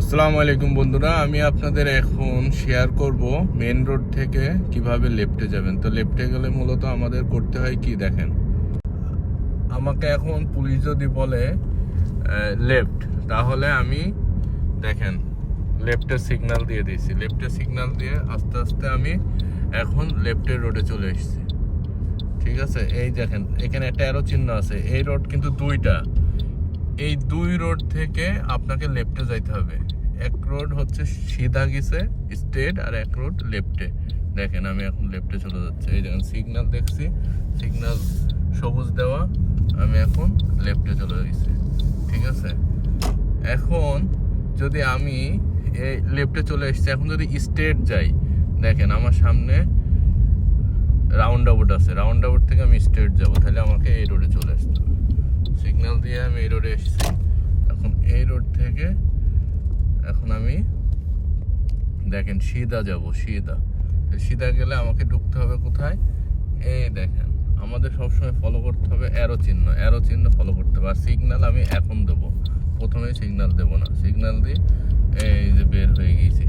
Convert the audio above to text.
আসসালামু আলাইকুম বন্ধুরা, আমি আপনাদের এখন শেয়ার করব মেন রোড থেকে কীভাবে লেফটে যাবেন। তো লেফটে গেলে মূলত আমাদের করতে হয় কি দেখেন। আমাকে এখন পুলিশ যদি বলে লেফট তাহলে আমি দেখেন লেফটের সিগনাল দিয়ে দিয়েছি। লেফটের সিগনাল দিয়ে আস্তে আস্তে আমি এখন লেফটের রোডে চলে এসেছি। ঠিক আছে? এই দেখেন, এখানে একটা অ্যারো চিহ্ন আছে। এই রোড কিন্তু দুইটা। এই দুই রোড থেকে আপনাকে লেফটে যাইতে হবে। এক রোড হচ্ছে সিধা গেছে স্ট্রেট আর এক রোড লেফটে। দেখেন, আমি এখন লেফটে চলে যাচ্ছি। এই দেখেন সিগনাল দেখছি সিগনাল সবুজ দেওয়া, আমি এখন লেফটে চলে গেছি ঠিক আছে? এখন যদি আমি এই লেফটে চলে এসেছি, এখন যদি স্ট্রেট যাই, দেখেন, আমার সামনে রাউন্ড আউট আছে। রাউন্ড আউট থেকে আমি স্ট্রেট যাব। তাহলে আমাকে এই রোডে চলে আসতে হবে সিগন্যাল দিয়ে আমি রোডে এসেছি। এখন এই রোড থেকে এখন আমি দেখেন সিধা যাব সিদা সিধা গেলে আমাকে ঢুকতে হবে কোথায়? এই দেখেন, আমাদের সবসময় ফলো করতে হবে অ্যারো চিহ্ন। অ্যারো চিহ্ন ফলো করতে হবে। আর সিগন্যাল আমি এখন দেবো। প্রথমে সিগনাল দেবো না। সিগন্যাল দিয়ে এই যে বের হয়ে গিয়েছি।